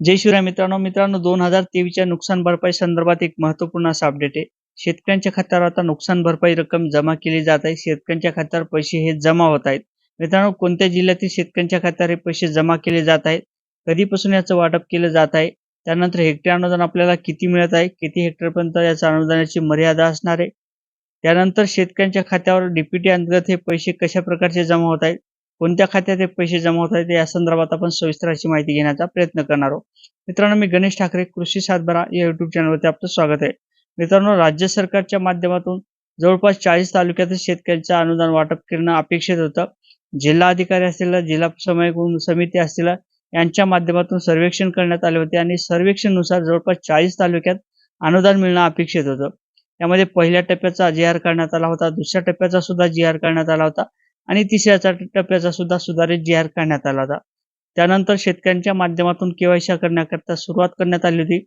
जय शिवराय मित्रांनो मित्रांनो दोन हजार तेवीसच्या नुकसान भरपाई संदर्भात एक महत्त्वपूर्ण असा अपडेट आहे. शेतकऱ्यांच्या खात्यावर आता नुकसान भरपाई रक्कम जमा केली जात आहे. शेतकऱ्यांच्या खात्यावर पैसे हे जमा होत आहेत. मित्रांनो कोणत्या जिल्ह्यातील शेतकऱ्यांच्या खात्यावर हे पैसे जमा केले जात आहेत? कधीपासून याचं वाटप केलं जात आहे? त्यानंतर हेक्टर अनुदान आपल्याला किती मिळत आहे? किती हेक्टरपर्यंत याच्या अनुदानाची मर्यादा असणार आहे? त्यानंतर शेतकऱ्यांच्या खात्यावर डीपीटी अंतर्गत हे पैसे कशा प्रकारचे जमा होत आहेत? कोणत्या खात्यात हे पैसे जमा होत आहेत या संदर्भात आपण सविस्तर अशी माहिती घेण्याचा प्रयत्न करणार आहोत. मित्रांनो मी गणेश ठाकरे कृषी सातबारा या युट्यूब चॅनलवरती आपलं स्वागत आहे. मित्रांनो राज्य सरकारच्या माध्यमातून जवळपास चाळीस तालुक्यातील शेतकऱ्यांचं अनुदान वाटप करणं अपेक्षित होतं. जिल्हा अधिकारी असतील जिल्हा समय समिती असतील यांच्या माध्यमातून सर्वेक्षण करण्यात आले होते आणि सर्वेक्षणनुसार जवळपास चाळीस तालुक्यात अनुदान मिळणं अपेक्षित होतं. यामध्ये पहिल्या टप्प्याचा जी आर करण्यात आला होता दुसऱ्या टप्प्याचा सुद्धा जी आर करण्यात आला होता. आणि तिसऱ्या टप्प्याचा सुद्धा सुधारित जाहीर करण्यात आला होता. त्यानंतर शेतकऱ्यांच्या माध्यमातून केवायसी करण्याकरता सुरुवात करण्यात आली होती.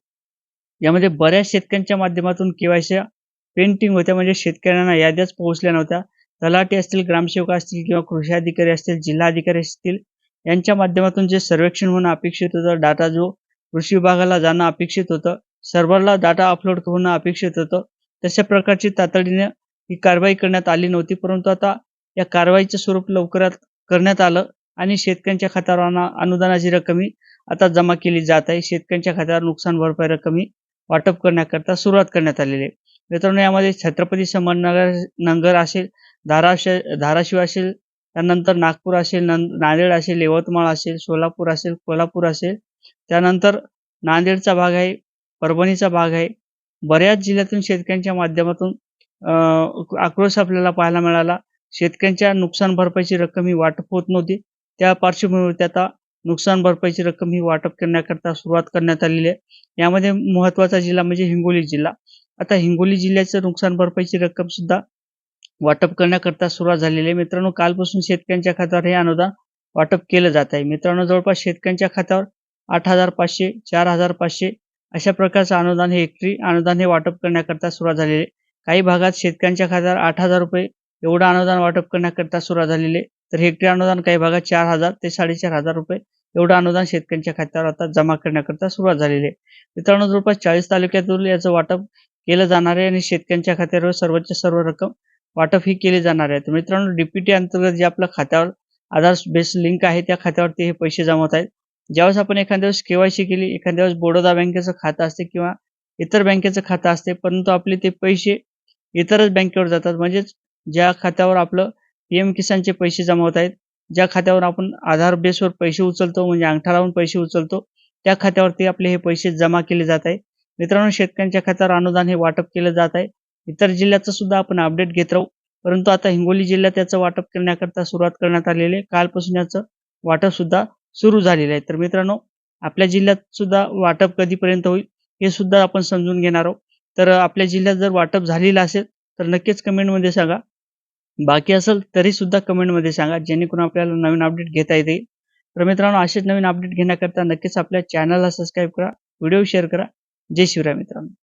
यामध्ये बऱ्याच शेतकऱ्यांच्या माध्यमातून केवायसी पेंटिंग होत्या म्हणजे शेतकऱ्यांना याद्याच पोहोचल्या नव्हत्या. तलाठी असतील ग्रामसेवक असतील किंवा कृषी अधिकारी असतील जिल्हा अधिकारी असतील यांच्या माध्यमातून जे सर्वेक्षण होणं अपेक्षित होतं डाटा जो कृषी विभागाला जाणं अपेक्षित होतं सर्व्हरला डाटा अपलोड होणं अपेक्षित होतं तशा प्रकारची तातडीने ही कारवाई करण्यात आली नव्हती परंतु आता या कारवाईचं स्वरूप लवकरात करण्यात आलं आणि शेतकऱ्यांच्या खात्यावर अनुदानाची रक्कमी आता जमा केली जात आहे. शेतकऱ्यांच्या खात्यावर नुकसान भरपाई रक्कमी वाटप करण्याकरता सुरुवात करण्यात आलेली आहे. मित्रांनो यामध्ये छत्रपती संभाजीनगर नगर असेल धाराशिव धाराशिव असेल त्यानंतर नागपूर असेल नांदेड असेल यवतमाळ असेल सोलापूर असेल कोल्हापूर असेल. त्यानंतर नांदेडचा भाग आहे परभणीचा भाग आहे. बऱ्याच जिल्ह्यातून शेतकऱ्यांच्या माध्यमातून आक्रोश आपल्याला पाहायला मिळाला. शेतकऱ्यांच्या नुकसान भरपाईची रक्कम ही वाटप होत नव्हती. त्या पार्श्वभूमीवरती आता नुकसान भरपाईची रक्कम ही वाटप करण्याकरता सुरुवात करण्यात आलेली आहे. यामध्ये महत्त्वाचा जिल्हा म्हणजे हिंगोली जिल्हा. आता हिंगोली जिल्ह्याचं नुकसान भरपाईची रक्कम सुद्धा वाटप करण्याकरता सुरुवात झालेली आहे. मित्रांनो कालपासून शेतकऱ्यांच्या खात्यावर हे अनुदान वाटप केलं जात आहे. मित्रांनो जवळपास शेतकऱ्यांच्या खात्यावर आठ हजार पाचशे चार हजार पाचशे अशा प्रकारचं अनुदान हे हेक्टरी अनुदान हे वाटप करण्याकरता सुरुवात झालेली आहे. काही भागात शेतकऱ्यांच्या खात्यावर आठ हजार रुपये एवढं अनुदान वाटप करण्याकरता सुरुवात झालेली आहे. तर हेक्टरी अनुदान काही भागात चार हजार ते साडेचार हजार रुपये एवढं अनुदान शेतकऱ्यांच्या खात्यावर आता जमा करण्याकरता सुरुवात झालेली आहे. मित्रांनो जवळपास चाळीस तालुक्यातून याचं वाटप केलं जाणार आहे आणि शेतकऱ्यांच्या खात्यावर सर्वच सर्व रक्कम वाटप ही केली जाणार आहे. तर मित्रांनो डीपीटी अंतर्गत जे आपल्या खात्यावर आधार बेस लिंक आहे त्या खात्यावरती हे पैसे जमत आहेत. ज्यावेळेस आपण एखाद्या वेळेस केवायसी केली एखाद्या वेळेस बडोदा बँकेचं खातं असते किंवा इतर बँकेचं खातं असते परंतु आपले ते पैसे इतरच बँकेवर जातात. म्हणजेच ज्या खात्यावर आपलं पी एम किसानचे पैसे जमा होत आहेत ज्या खात्यावर आपण आधार बेसवर पैसे उचलतो म्हणजे अंगठा लावून पैसे उचलतो त्या खात्यावरती आपले हे पैसे जमा केले जात आहे मित्रांनो शेतकऱ्यांच्या खात्यावर अनुदान हे वाटप केलं जात आहे. इतर जिल्ह्याचं सुद्धा आपण अपडेट घेत राहू. परंतु आता हिंगोली जिल्ह्यात याचं वाटप करण्याकरता सुरुवात करण्यात आलेली आहे. कालपासून याचं वाटप सुद्धा सुरू झालेलं आहे. तर मित्रांनो आपल्या जिल्ह्यात सुद्धा वाटप कधीपर्यंत होईल हे सुद्धा आपण समजून घेणार आहोत. तर आपल्या जिल्ह्यात जर वाटप झालेलं असेल तर नक्कीच कमेंटमध्ये सांगा. बाकी असेल तरी सुद्धा कमेंटमध्ये सांगा जेणेकरून आपल्याला नवीन अपडेट घेता येतील तर मित्रांनो असेच नवीन अपडेट घेण्याकरता नक्कीच आपल्या चॅनलला सबस्क्राईब करा व्हिडिओ शेअर करा. जय शिवराय मित्रांनो.